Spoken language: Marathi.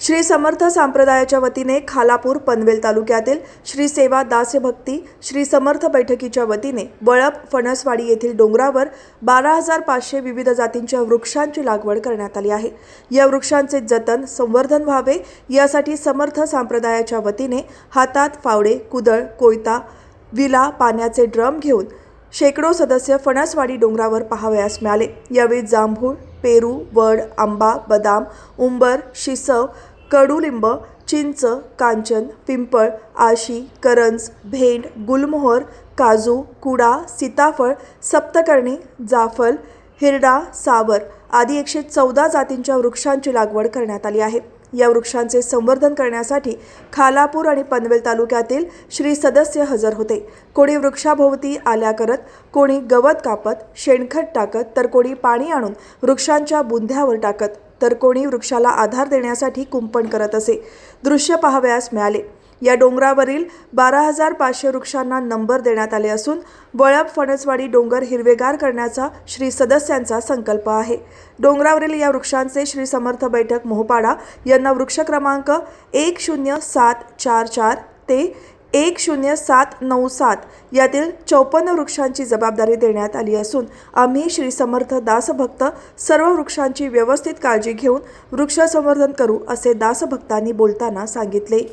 श्री समर्थ संप्रदायाच्या वतीने खालापूर पनवेल तालुक्यातील श्री सेवा दासभक्ती श्री समर्थ बैठकीच्या वतीने वळप फणसवाडी येथील डोंगरावर बारा हजार पाचशे विविध जातींच्या वृक्षांची लागवड करण्यात आली आहे. या वृक्षांचे जतन संवर्धन व्हावे यासाठी समर्थ संप्रदायाच्या वतीने हातात फावडे कुदळ कोयता विला पाण्याचे ड्रम घेऊन शेकडो सदस्य फणसवाडी डोंगरावर पाहावयास मिळाले. यावेळी जांभूळ पेरू वड आंबा बदाम उंबर शिसव कडुलिंब चिंच कांचन पिंपळ आशी करंज भेंड गुलमोहर काजू कुडा सीताफळ सप्तकर्णी जाफल हिरडा सावर आदी एकशे चौदा जातींच्या वृक्षांची लागवड करण्यात आली आहे. या वृक्षांचे संवर्धन करण्यासाठी खालापूर आणि पनवेल तालुक्यातील श्री सदस्य हजर होते. कोणी वृक्षाभोवती आल्या करत कोणी गवत कापत शेणखत टाकत तर कोणी पाणी आणून वृक्षांच्या बुंध्यावर टाकत तर कोणी वृक्षाला आधार देण्यासाठी कुंपण करत असे. दृश्य पाहावयास मिळाले. या डोंगरावरील बारा हजार पाचशे वृक्षांना नंबर देण्यात आले असून वळप फणसवाडी डोंगर हिरवेगार करण्याचा श्री सदस्यांचा संकल्प आहे. डोंगरावरील या वृक्षांचे श्री समर्थ बैठक मोहपाडा यांना वृक्ष क्रमांक एक शून्य सात चार चार ते एक शून्य सात नऊ सात यातील चौपन्न वृक्षांची जबाबदारी देण्यात आली असून आम्ही श्री समर्थ दासभक्त सर्व वृक्षांची व्यवस्थित काळजी घेऊन वृक्ष संवर्धन करू असे दासभक्तांनी बोलताना सांगितले.